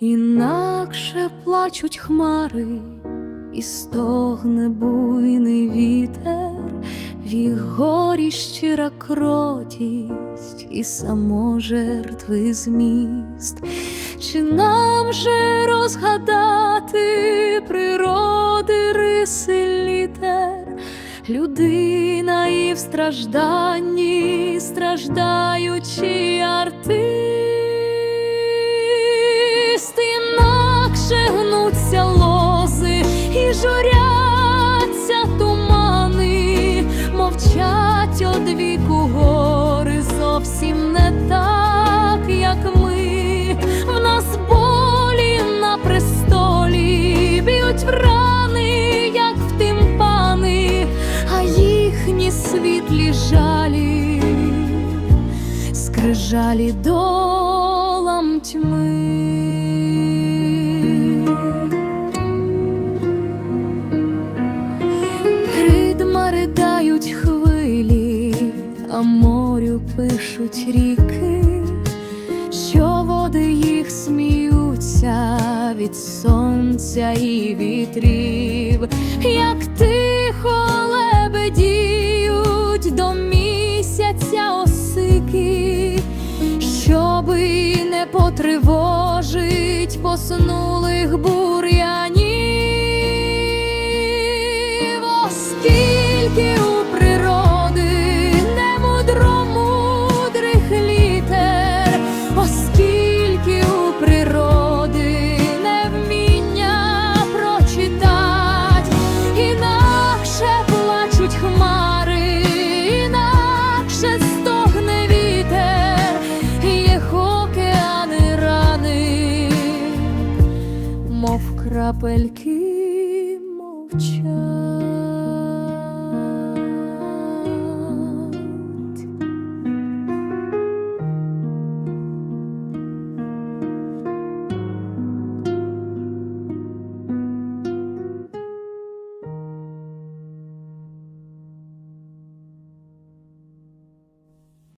Інакше плачуть хмари, і стогне буйний вітер, в їх горі щира кротість і саможертви зміст. Чи нам же розгадати природи риси літер, людина і в стражданні, страждаючий артист, журяться тумани, мовчать одвіку гори зовсім не так, як ми. В нас болі на престолі, б'ють в рани, як в тимпани, а їхні світлі жалі, скрижалі долам тьми. А морю пишуть ріки, що води їх сміються від сонця і вітрів, як тихо лебедіють до місяця осики, щоби не потривожить поснулих бур'янів, крапельки мовчать.